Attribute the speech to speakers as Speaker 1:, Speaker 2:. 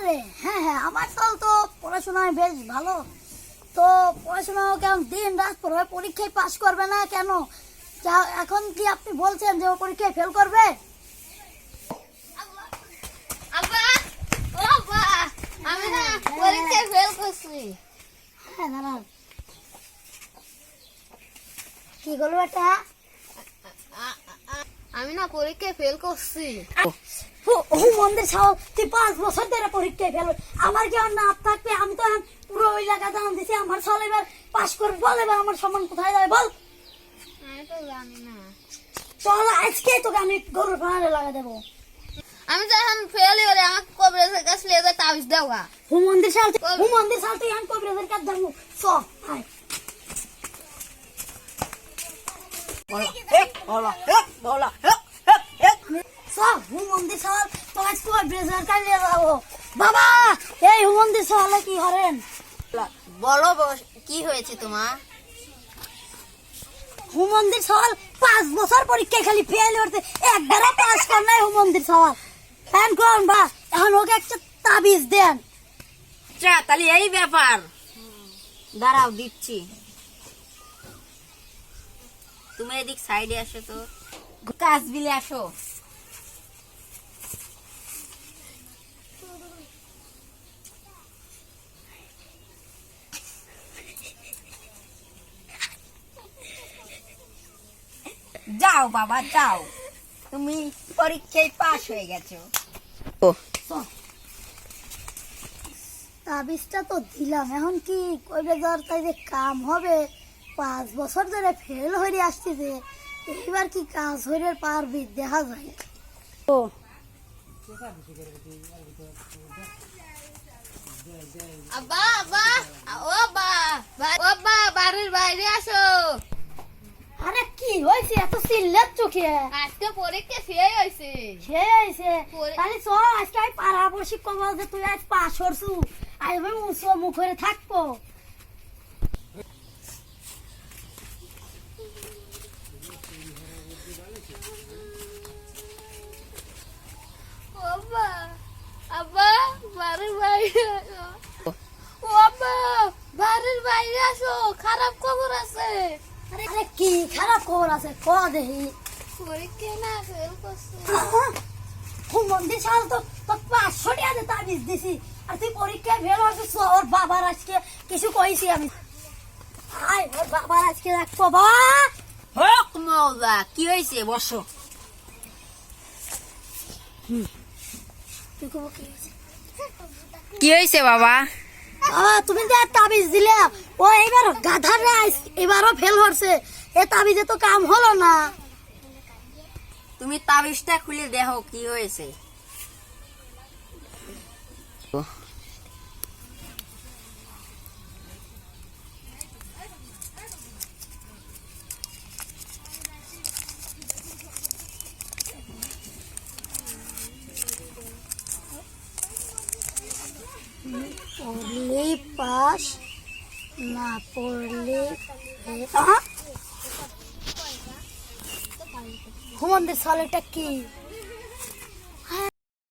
Speaker 1: আরে হ্যাঁ হ্যাঁ আমার সাল তো পড়াশোনায় বেশ ভালো। তো পড়াশোনাও কেমন? দিন রাত পড়বে পরীক্ষায় পাশ করবে না কেন? যা এখন কি আপনি বলছেন যে ও পরীক্ষায় ফেল করবে?
Speaker 2: আব্বা ও আব্বা আমি না পরীক্ষায় ফেল করছি।
Speaker 1: হ্যাঁ দাঁড়ান। কি করব এটা
Speaker 2: আমি না পরীক্ষায় ফেল করছি।
Speaker 1: ও মন্দির সাহস তুই পাঁচ বছর ধরে পরীক্ষায় ফেল। আমার কি আর না থাকবে? আমি তো এখন পুরো ওই এলাকা দাম দিছি আমার সাল এবার পাশ করবে। বল এবার আমার সম্মান কোথায় যাবে বল।
Speaker 2: আমি তো জানি না।
Speaker 1: চল আজকে তোকে আমি গরুর ফাঁড়ে লাগা দেবো।
Speaker 2: আমি তো এখন ফেল হলে আমাকে কবরেজের কাছে নিয়ে যায় তাবিজ দেওয়া
Speaker 1: হু মন্দির সাল হু মন্দির সাল তুই এখন কবিরাজের কাছে যাব। চ আয়। চ হু মন্দির সাল তো আজকে কবিরাজের নিয়ে যাব। বাবা এই হু মন্দির সালে কি হরেন
Speaker 2: বলো কি হয়েছে তোমার?
Speaker 1: হু মন্দির সওয়াল পাঁচ বছর পরীক্ষায় খালি ফেল করতে একবারও পাস কর নাই হু মন্দির সওয়াল। ফ্যান করুন বা এখন ওকে একটা তাবিজ দেন।
Speaker 3: আচ্ছা তাহলে এই ব্যাপার। দাঁড়াও দিচ্ছি। তুমি এদিক সাইডে আসো তো। কাজ বিলে আসো। যাও বাবা যাও। তুমি পরীক্ষায় পাশ হয়ে গেছো। ও।
Speaker 1: তাবিজটা তো দিলাম এখন কি কইবে যার তাই যে কাম হবে? পাঁচ বছর ধরে ফেল হয়ে আসতেছে এইবার কি কাজ হইলে পারবি? দেখা যায় ও।
Speaker 2: আব্বা আব্বা ও বা- ও আব্বা বাড়ির বাইরে আসো।
Speaker 1: হয়েছে এত চিল্লার চোখে
Speaker 2: আজকে পরীক্ষা হয়েছে।
Speaker 1: হয়েছে? তাহলে চ আজকে আমি পাড়া বসি কব যে তুই আজ পাশ আজ আমি মুখ মুখ করে থাকব
Speaker 2: আব্বা বাড়ির বাইরে আসো। ও আব্বা বাড়ির বাইরে আসো খারাপ খবর আছে।
Speaker 1: আরে কি খারাপ খবর আছে? ক দেখি।
Speaker 2: পরীক্ষা না ফেল করছে
Speaker 1: মন্দির সাল তো তো পাঁচশো টাকা দিয়ে তাবিজ দিছি। আর তুই পরীক্ষায় ফেল হয়েছিস ওর বাবার আজকে কিছু কইছি আমি। হাই ওর বাবার আজকে রাখব বাবা।
Speaker 3: হোক মৌলা কি হয়েছে বসো।
Speaker 1: তুই কব কি হয়েছে?
Speaker 3: কি হয়েছে বাবা?
Speaker 1: বাবা তুমি যে তাবিজ দিলে ও এবার গাধার রাইস এবারও ফেল হচ্ছে এ তাবিজে তো কাম হলো না।
Speaker 3: তুমি তাবিজটা খুলে দেখো কি হয়েছে
Speaker 1: পড়লে পাস না পড়লে! হুমন্দের সালেটা কি?